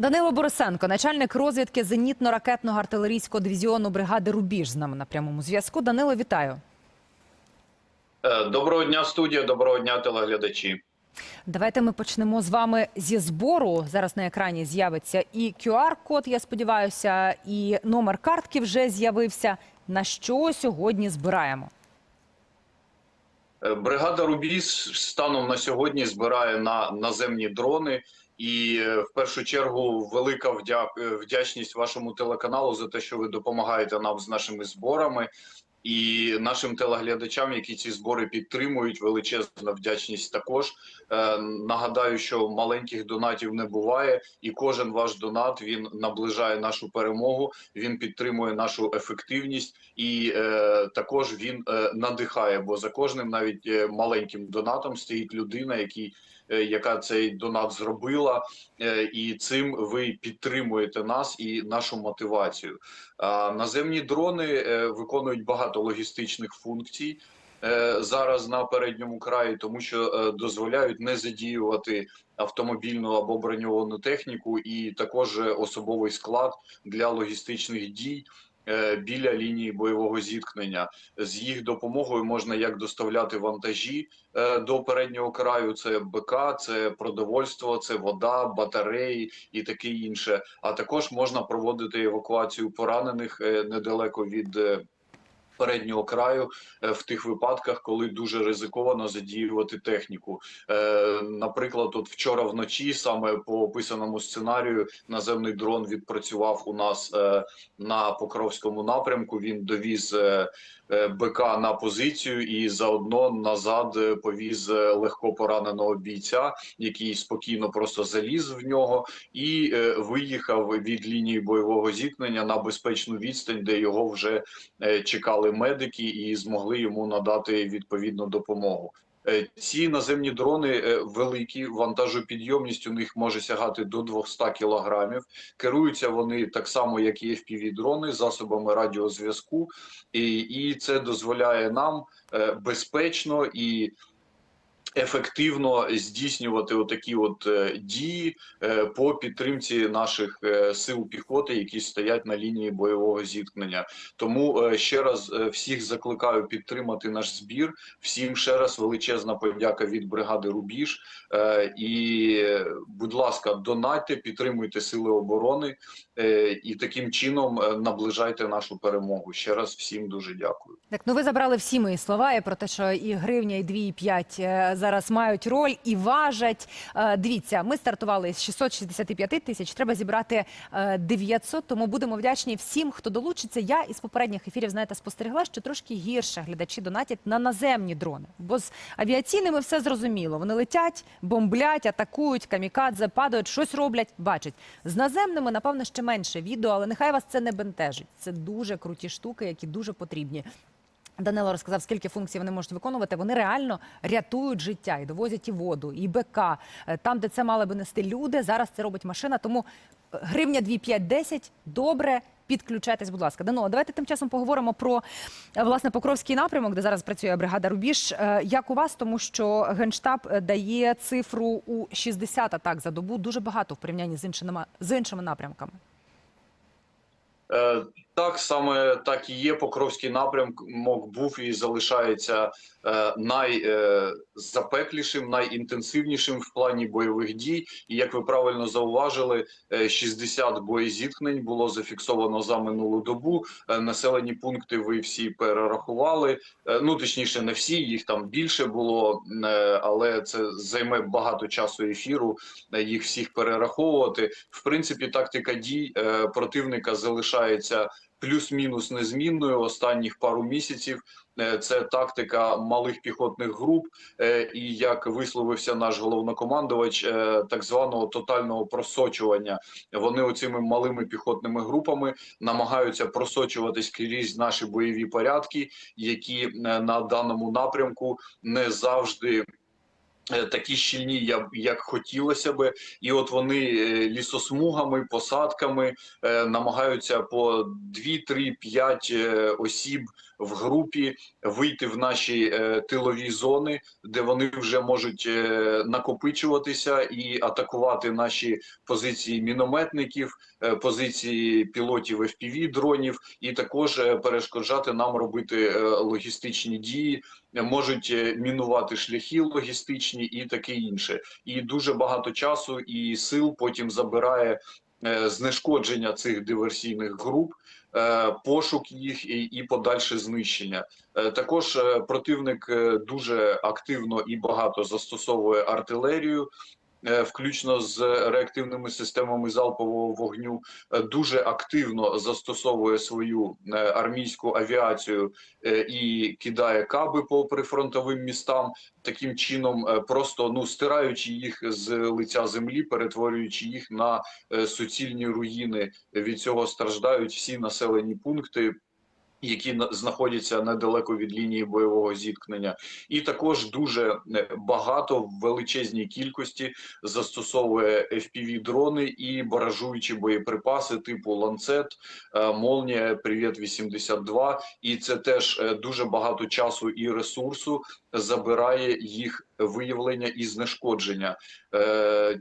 Данило Борисенко, начальник розвідки зенітно-ракетного артилерійського дивізіону бригади Рубіж з нами на прямому зв'язку. Данило, вітаю. Е, Доброго дня, студія. Доброго дня, телеглядачі. Давайте ми почнемо з вами зі збору. Зараз на екрані з'явиться і QR-код, я сподіваюся, і номер картки вже з'явився. На що сьогодні збираємо? Е, Бригада Рубіс станом на сьогодні збирає на наземні дрони. І е, в першу чергу велика е, вдячність вашому телеканалу за те, що ви допомагаєте нам з нашими зборами. І нашим телеглядачам, які ці збори підтримують, величезна вдячність також. Е, нагадаю, що маленьких донатів не буває, і кожен ваш донат він наближає нашу перемогу, він підтримує нашу ефективність, і е, також він е, надихає. Бо за кожним, навіть е, маленьким донатом, стоїть людина, який, яка цей донат зробила, е, і цим ви підтримуєте нас і нашу мотивацію. Наземні дрони е, виконують багато логістичних функцій е, зараз на передньому краї, тому що е, дозволяють не задіювати автомобільну або броньовану техніку, і також е, особовий склад для логістичних дій. Е, Біля лінії бойового зіткнення з їх допомогою можна як доставляти вантажі е, до переднього краю. Це БК, це продовольство, це вода, батареї і таке інше. А також можна проводити евакуацію поранених е, недалеко від переднього краю е, в тих випадках, коли дуже ризиковано задіювати техніку. Е, Наприклад, от вчора вночі, саме по описаному сценарію, наземний дрон відпрацював у нас е, на Покровському напрямку. Він довіз БК на позицію і заодно назад е, повіз е, легко пораненого бійця, який спокійно просто заліз в нього і е, виїхав від лінії бойового зіткнення на безпечну відстань, де його вже е, чекали медики і змогли йому надати відповідну допомогу. Е, Ці наземні дрони е, великі, вантажопідйомність у них може сягати до 200 кілограмів. Керуються вони так само, як і FPV-дрони, засобами радіозв'язку, і, і це дозволяє нам е, безпечно і ефективно здійснювати отакі от е, дії е, по підтримці наших е, сил піхоти, які стоять на лінії бойового зіткнення. Тому ще раз всіх закликаю підтримати наш збір. Всім ще раз величезна подяка від бригади Рубіж. І, будь ласка, донатьте, підтримуйте сили оборони і таким чином наближайте нашу перемогу. Ще раз всім дуже дякую. Так, ну ви забрали всі мої слова і про те, що і гривня, і 2, і 5 е, зараз мають роль і важать. Е, Дивіться, ми стартували з 665 тисяч. Треба зібрати е, 900, тому будемо вдячні всім, хто долучиться. Я із попередніх ефірів знаєте спостерігла, що трошки гірше глядачі донатять на наземні дрони, бо з авіаційними все зрозуміло. Вони летять, бомблять, атакують, камікадзе, падають, щось роблять, бачать. З наземними, напевно, ще менше відео, але нехай вас це не бентежить. Це дуже круті штуки, які дуже потрібні. Данило розказав, скільки функцій вони можуть виконувати. Вони реально рятують життя і довозять і воду, і БК. Е, Там, де це мали би нести люди, зараз це робить машина. Тому е, гривня 2, 5, 10 – добре. Підключайтесь, будь ласка. Данило, давайте тим часом поговоримо про е, власне Покровський напрямок, де зараз працює бригада Рубіж. Як у вас, тому що генштаб дає цифру у 60 атак за добу, дуже багато в порівнянні з іншими з іншими напрямками. Так, саме так і є. Покровський напрямок був і залишається е, найзапеклішим, найінтенсивнішим в плані бойових дій. І як ви правильно зауважили, е, 60 боєзіткнень було зафіксовано за минулу добу. Е, Населені пункти ви всі перерахували. Е, Ну точніше, не всі, їх там більше було, е, але це займе багато часу ефіру. е, Їх всіх перераховувати. В принципі, тактика дій е, противника залишається плюс-мінус незмінною останніх пару місяців. Е, Це тактика малих піхотних груп, е, і як висловився наш головнокомандувач, е, так званого тотального просочування. Вони оцими малими піхотними групами намагаються просочуватись крізь наші бойові порядки, які на даному напрямку не завжди. Е, такі щільні, як хотілося би, і от вони е, лісосмугами, посадками е, намагаються по 2, 3, 5 е, осіб в групі вийти в наші е, тилові зони, де вони вже можуть е, накопичуватися і атакувати наші позиції мінометників, е, позиції пілотів FPV дронів, і також перешкоджати нам робити логістичні дії, можуть мінувати шляхи логістичні і таке інше. І дуже багато часу і сил потім забирає знешкодження цих диверсійних груп, пошук їх і, і подальше знищення. Е, Також е, противник е, дуже активно і багато застосовує артилерію. Е, Включно з реактивними системами залпового вогню, е, дуже активно застосовує свою е, армійську авіацію і кидає каби по прифронтовим містам, таким чином просто ну стираючи їх з лиця землі, перетворюючи їх на суцільні руїни. Від цього страждають всі населені пункти. Які знаходяться недалеко від лінії бойового зіткнення, і також дуже е, багато в величезній кількості застосовує fpv дрони і баражуючі боєприпаси типу ланцет, е, молнія, Привіт 82 І це теж е, дуже багато часу і ресурсу забирає їх виявлення і знешкодження.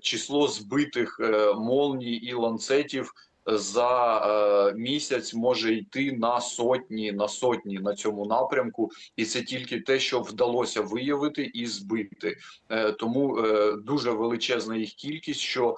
Число збитих молній і ланцетів за е, місяць може йти на сотні на сотні на цьому напрямку, і це тільки те, що вдалося виявити і збити. Е, тому е, дуже величезна їх кількість, що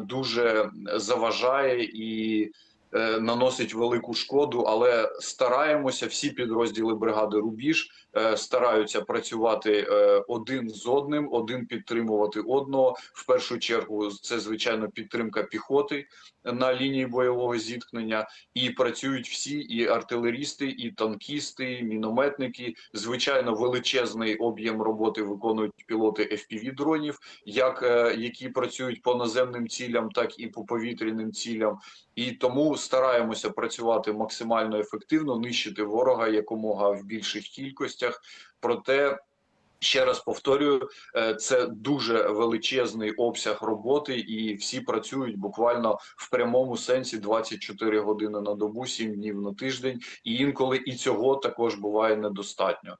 дуже заважає і. Е, Наносить велику шкоду, але стараємося. Всі підрозділи бригади Рубіж е, стараються працювати е, один з одним, один підтримувати одного. В першу чергу це звичайно підтримка піхоти на лінії бойового зіткнення, і працюють всі і артилерісти, і танкісти, і мінометники. Звичайно, величезний об'єм роботи виконують пілоти fpv дронів, як які працюють по наземним цілям, так і по повітряним цілям. І тому стараємося працювати максимально ефективно, нищити ворога якомога в більших кількостях. Проте ще раз повторюю, е, це дуже величезний обсяг роботи, і всі працюють буквально в прямому сенсі 24 години на добу, 7 днів на тиждень, і інколи і цього також буває недостатньо.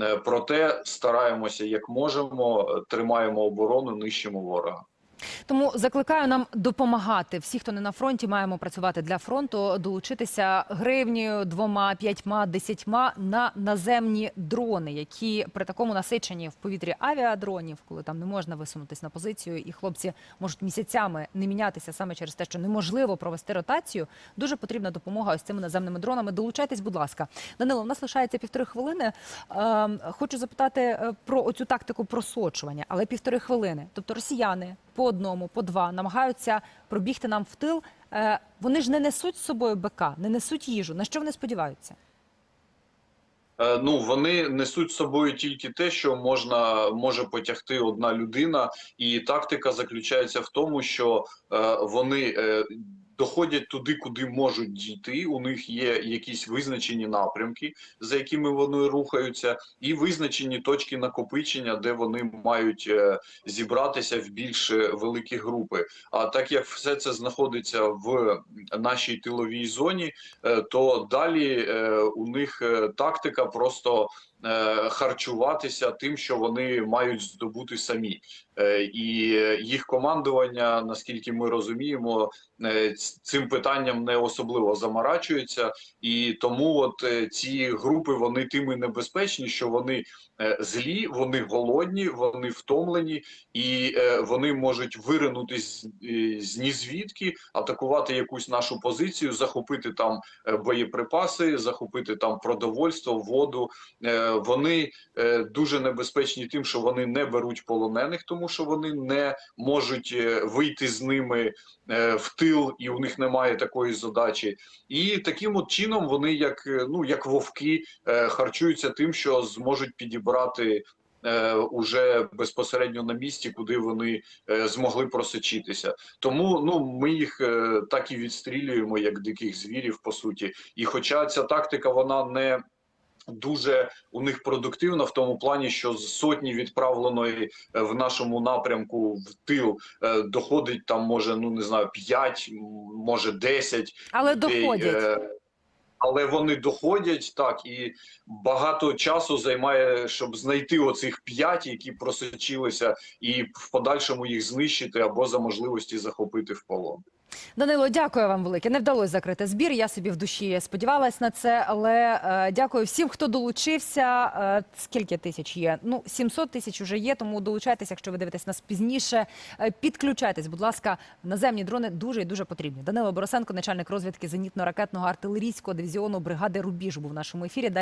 Е, Проте стараємося як можемо, е, тримаємо оборону, нищимо ворога. Тому закликаю нам допомагати. Всі, хто не на фронті, маємо працювати для фронту, долучитися гривнею, двома, п'ятьма, десятьма на наземні дрони, які при такому насиченні в повітрі авіадронів, коли там не можна висунутись на позицію, і хлопці можуть місяцями не мінятися саме через те, що неможливо провести ротацію. Дуже потрібна допомога ось цими наземними дронами. Долучайтесь, будь ласка. Данило, у нас лишається півтори хвилини. Ем, хочу запитати е, про оцю тактику просочування, але півтори хвилини. Тобто росіяни по одному, по два намагаються пробігти нам в тил. Е, Вони ж не несуть з собою БК, не несуть їжу. На що вони сподіваються? Е, Ну вони несуть з собою тільки те, що можна може потягти одна людина, і тактика заключається в тому, що е, вони доходять туди, куди можуть дійти. У них є якісь визначені напрямки, за якими вони рухаються, і визначені точки накопичення, де вони мають е, зібратися в більш е, великі групи. А так як все це знаходиться в нашій тиловій зоні, е, то далі у них тактика просто харчуватися тим, що вони мають здобути самі. Е, І е, їх командування, наскільки ми розуміємо, е, цим питанням не особливо заморачується, і тому от е, ці групи вони тим і небезпечні, що вони е, злі, вони голодні, вони втомлені, і е, вони можуть виринути з, е, з нізвідки, атакувати якусь нашу позицію, захопити там е, боєприпаси, захопити там продовольство, воду. Вони е, дуже небезпечні тим, що вони не беруть полонених, тому що вони не можуть е, вийти з ними е, в тил, і у них немає такої задачі. І таким от чином вони, як ну як вовки, харчуються тим, що зможуть підібрати. Уже безпосередньо на місці, куди вони змогли просочитися, тому ну ми їх так і відстрілюємо, як диких звірів, по суті. І хоча ця тактика вона не дуже у них продуктивна в тому плані, що з сотні відправленої е, в нашому напрямку в тил е, доходить там, може, ну не знаю, 5, може 10 Але людей, доходять. е, Але вони доходять так, і багато часу займає, щоб знайти оцих п'ять, які просочилися, і в подальшому їх знищити або за можливості захопити в полон. Данило, дякую вам велике. Не вдалося закрити збір. Я собі в душі сподівалась на це, але е, дякую всім, хто долучився. Е, скільки тисяч є? Ну 700 тисяч уже є. Тому долучайтеся, якщо ви дивитесь нас пізніше. Е, підключайтесь, будь ласка, наземні дрони дуже і дуже потрібні. Данило Борисенко, начальник розвідки зенітно-ракетного артилерійського дивізіону бригади Рубіж, був в нашому ефірі.